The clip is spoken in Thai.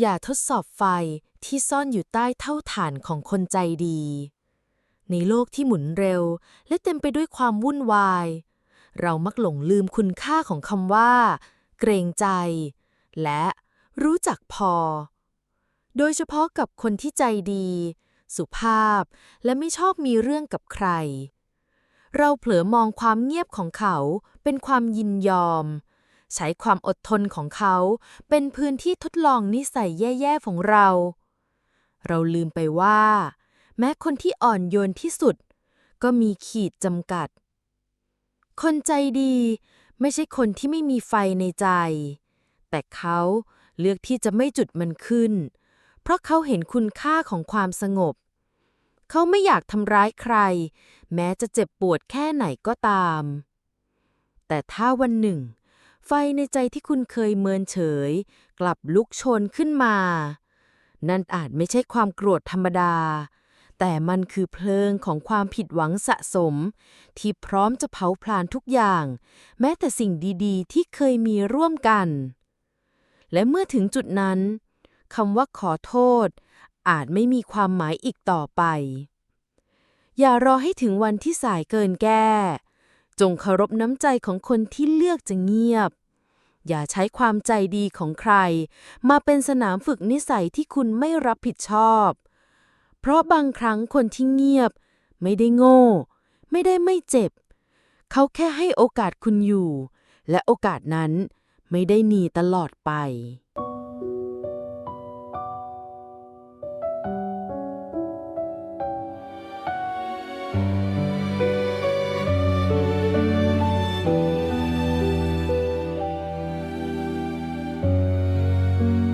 อย่าทดสอบไฟที่ซ่อนอยู่ใต้เท่าฐานของคนใจดี ในโลกที่หมุนเร็ว และเต็มไปด้วยความวุ่นวาย เรามักหลงลืมคุณค่าของคำว่า เกรงใจ และรู้จักพอ โดยเฉพาะกับคนที่ใจดี สุภาพ และไม่ชอบมีเรื่องกับใคร เราเผลอมองความเงียบของเขาเป็นความยินยอม ใช้ความอดทนของเขา เป็นพื้นที่ทดลองนิสัยแย่ๆของเรา เราลืมไปว่า แม้คนที่อ่อนโยนที่สุด ก็มีขีดจำกัด คนใจดีไม่ใช่คนที่ไม่มีไฟในใจ แต่เขาเลือกที่จะไม่จุดมันขึ้น เพราะเขาเห็นคุณค่าของความสงบ เขาไม่อยากทำร้ายใคร แม้จะเจ็บปวดแค่ไหนก็ตาม แต่ถ้าวันหนึ่ง ไฟในใจที่คุณเคยเมินเฉย กลับลุกโชนขึ้นมา นั่นอาจไม่ใช่ความโกรธธรรมดา แต่มันคือเพลิงของความผิดหวังสะสม ที่พร้อมจะเผาพลานทุกอย่าง แม้แต่สิ่งดีๆ ที่เคยมีร่วมกัน และเมื่อถึงจุดนั้นคำว่าขอโทษ อาจไม่มีความหมายอีกต่อไป อย่ารอให้ถึงวันที่สายเกินแก้ จงเคารพน้ำใจของคนที่เลือกจะเงียบ อย่าใช้ความใจดีของใคร มาเป็นสนามฝึกนิสัยที่คุณไม่รับผิดชอบ เพราะบางครั้งคนที่เงียบ ไม่ได้โง่ ไม่ได้ไม่เจ็บ เขาแค่ให้โอกาสคุณอยู่ และโอกาสนั้นไม่ได้มีตลอดไป Bye.